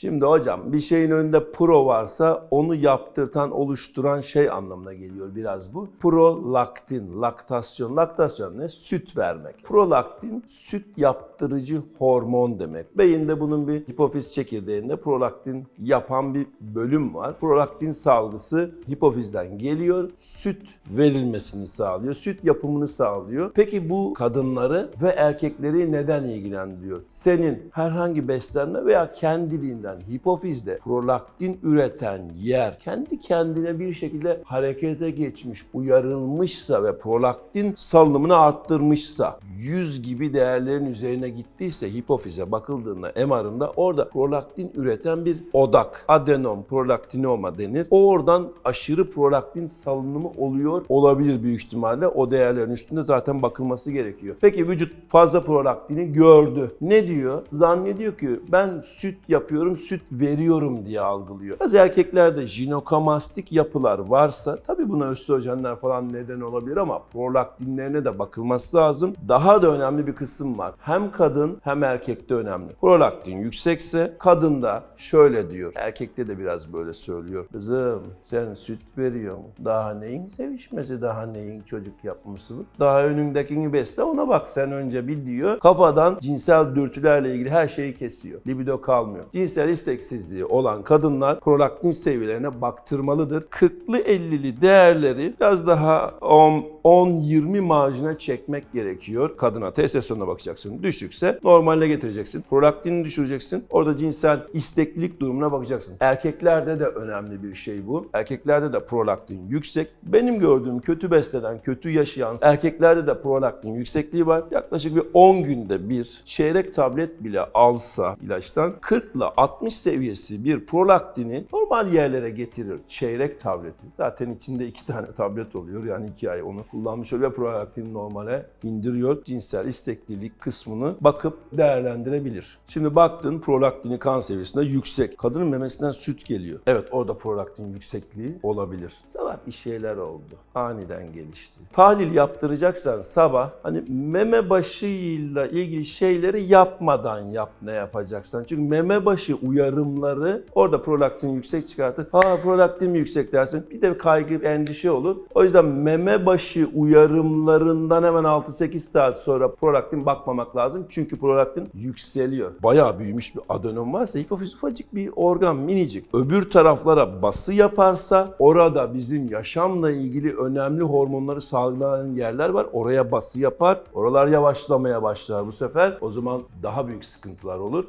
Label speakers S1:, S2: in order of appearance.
S1: Şimdi hocam bir şeyin önünde pro varsa onu yaptırtan, oluşturan şey anlamına geliyor biraz bu. Prolaktin, laktasyon. Laktasyon ne? Süt vermek. Prolaktin süt yaptırıcı hormon demek. Beyinde bunun bir hipofiz çekirdeğinde prolaktin yapan bir bölüm var. Prolaktin salgısı hipofizden geliyor. Süt verilmesini sağlıyor. Süt yapımını sağlıyor. Peki bu kadınları ve erkekleri neden ilgilendiriyor? Senin herhangi beslenme veya kendiliğinden hipofizde prolaktin üreten yer kendi kendine bir şekilde harekete geçmiş, uyarılmışsa ve prolaktin salınımını arttırmışsa 100 gibi değerlerin üzerine gittiyse hipofize bakıldığında MR'ında orada prolaktin üreten bir odak, adenom prolaktinoma denir. Oradan aşırı prolaktin salınımı oluyor olabilir büyük ihtimalle. O değerlerin üstünde zaten bakılması gerekiyor. Peki vücut fazla prolaktini gördü. Ne diyor? Zannediyor ki ben süt yapıyorum, süt veriyorum diye algılıyor. Bazı erkeklerde jinokamastik yapılar varsa tabii buna östrojenler falan neden olabilir ama prolaktinlerine de bakılması lazım. Daha da önemli bir kısım var. Hem kadın hem erkekte önemli. Prolaktin yüksekse kadında şöyle diyor. Erkekte de biraz böyle söylüyor. Kızım sen süt veriyorsun. Daha neyin sevişmesi, daha neyin çocuk yapmasılık. Daha önündekini besle ona bak sen önce bir diyor. Kafadan cinsel dürtülerle ilgili her şeyi kesiyor. Libido kalmıyor. Cinsel isteksizliği olan kadınlar prolaktin seviyelerine baktırmalıdır. 40'lı 50'li değerleri biraz daha 10-20 marjına çekmek gerekiyor. Kadına testosterona bakacaksın. Düşükse normaline getireceksin. Prolaktinini düşüreceksin. Orada cinsel isteklilik durumuna bakacaksın. Erkeklerde de önemli bir şey bu. Erkeklerde de prolaktin yüksek. Benim gördüğüm kötü beslenen, kötü yaşayan erkeklerde de prolaktin yüksekliği var. Yaklaşık bir 10 günde bir çeyrek tablet bile alsa ilaçtan 40 ile 60 seviyesi bir prolaktini normal yerlere getirir. Çeyrek tableti. Zaten içinde iki tane tablet oluyor. Yani iki ay onu kullanmış oluyor. Prolaktini normale indiriyor. Cinsel isteklilik kısmını bakıp değerlendirebilir. Şimdi baktın prolaktini kan seviyesinde yüksek. Kadının memesinden süt geliyor. Evet orada prolaktin yüksekliği olabilir. Sabah bir şeyler oldu. Aniden gelişti. Tahlil yaptıracaksan sabah hani meme başıyla ilgili şeyleri yapmadan yap ne yapacaksan. Çünkü meme başı uyarımları orada prolaktin yüksek çıkartır. Ha prolaktin mi yüksek dersin. Bir de kaygı, endişe olur. O yüzden meme başı uyarımlarından hemen 6-8 saat sonra prolaktin bakmamak lazım. Çünkü prolaktin yükseliyor. Bayağı büyümüş bir adenom varsa hipofiz ufacık bir organ minicik. Öbür taraflara bası yaparsa orada bizim yaşamla ilgili önemli hormonları salgılanan yerler var. Oraya bası yapar. Oralar yavaşlamaya başlar bu sefer. O zaman daha büyük sıkıntılar olur.